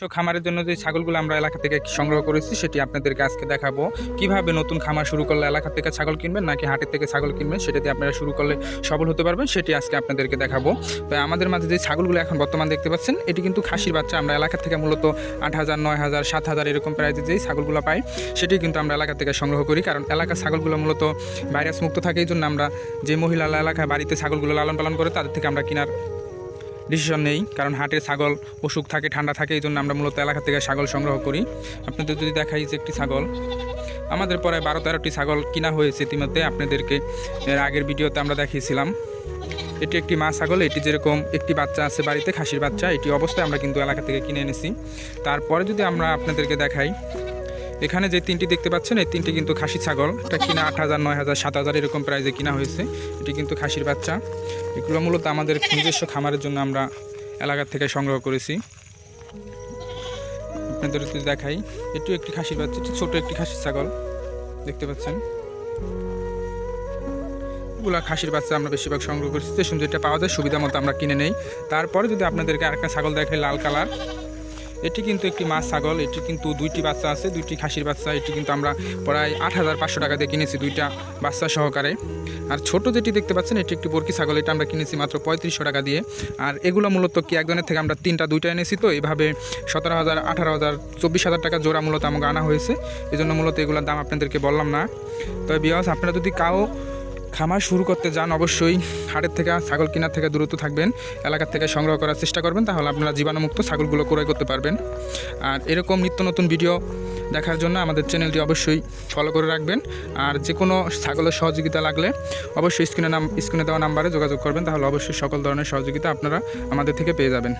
তো খামারের জন্য যে ছাগলগুলো আমরা এলাকা থেকে সংগ্রহ করেছি, সেটি আপনাদেরকে আজকে দেখাবো। কীভাবে নতুন খামার শুরু করলে এলাকা থেকে ছাগল কিনবেন, নাকি হাটের থেকে ছাগল কিনবেন, সেটা দিয়ে আপনারা শুরু করলে সফল হতে পারবেন, সেটি আজকে আপনাদেরকে দেখাবো। তো আমাদের মাঝে যে ছাগলগুলো এখন বর্তমান দেখতে পাচ্ছেন, এটি কিন্তু খাসির বাচ্চা। আমরা এলাকা থেকে মূলত আট হাজার, নয় হাজার, সাত হাজার এরকম প্রাইজে যেই ছাগলগুলো পাই, সেটি কিন্তু আমরা এলাকা থেকে সংগ্রহ করি। কারণ এলাকার ছাগলগুলো মূলত ভাইরাস মুক্ত থাকে, এই জন্য আমরা যে মহিলা এলাকায় বাড়িতে ছাগলগুলো লালন পালন করে, তাদের থেকে আমরা কেনার ডিসিশন নেই, কারণ হাটের ছাগল অসুখ থাকে, ঠান্ডা থাকে, এই জন্য আমরা মূলত এলাকা থেকে ছাগল সংগ্রহ করি। আপনাদের যদি দেখাই যে একটি ছাগল, আমাদের পরে বারো তেরোটি ছাগল কিনা হয়েছে ইতিমধ্যে আপনাদেরকে এর আগের ভিডিওতে আমরা দেখিয়েছিলাম। এটি একটি মা ছাগল, এটি যেরকম একটি বাচ্চা আছে বাড়িতে, খাসির বাচ্চা, এটি অবস্থায় আমরা কিন্তু এলাকা থেকে কিনে এনেছি। তারপরে যদি আমরা আপনাদেরকে দেখাই, এখানে যে তিনটি দেখতে পাচ্ছেন, এই তিনটি কিন্তু খাসি ছাগল। এটা কিনা আট হাজার, নয় হাজার, সাত হাজার এরকম প্রাইজে কিনা হয়েছে। এটি কিন্তু খাসির বাচ্চা। এগুলো মূলত আমাদের নিজস্ব খামারের জন্য আমরা এলাকা থেকে সংগ্রহ করেছি। আপনাদের দেখাই এটিও একটি খাসির বাচ্চা, এটি ছোটো একটি খাসির ছাগল, দেখতে পাচ্ছেন। এগুলা খাসির বাচ্চা আমরা বেশিরভাগ সংগ্রহ করেছি। স্টেশন যেটা পাওয়া যায়, সুবিধা মতো আমরা কিনে নেই। তারপরে যদি আপনাদেরকে আরেকটা ছাগল দেখাই, লাল কালার এটি কিন্তু একটি মাছ ছাগল, এটি কিন্তু দুইটি বাচ্চা আছে, দুইটি খাসির বাচ্চা, এটি কিন্তু আমরা প্রায় আট হাজার পাঁচশো টাকা দিয়ে কিনেছি দুইটা বাচ্চা সহকারে। আর ছোট যেটি দেখতে পাচ্ছেন, এটি একটি বরকি ছাগল, এটা আমরা কিনেছি মাত্র পঁয়ত্রিশশো টাকা দিয়ে। আর এগুলো মূলত কি একজনের থেকে আমরা তিনটা, দুইটা এনেছি তো এইভাবে সতেরো হাজার, আঠারো হাজার, চব্বিশ হাজার টাকা জোড়া মূলত আমাকে আনা হয়েছে। এই জন্য মূলত এগুলোর দাম আপনাদেরকে বললাম না। তবে বিয়াস আপনারা যদি কাও খামার শুরু করতে যান অবশ্যই। হাটের থেকে, ছাগল কেনার থেকে দূরত্ব থাকবেন। এলাকার থেকে সংগ্রহ করার চেষ্টা করবেন, তাহলে আপনারা জীবাণুমুক্ত ছাগলগুলো ক্রয় করতে পারবেন। আর এরকম নিত্য নতুন ভিডিও দেখার জন্য আমাদের চ্যানেলটি অবশ্যই ফলো করে রাখবেন। আর যে কোনো ছাগলের সহযোগিতা লাগলে অবশ্যই স্ক্রিনে নাম, স্ক্রিনে দেওয়া নাম্বারে যোগাযোগ করবেন, তাহলে অবশ্যই সকল ধরনের সহযোগিতা আপনারা আমাদের থেকে পেয়ে যাবেন।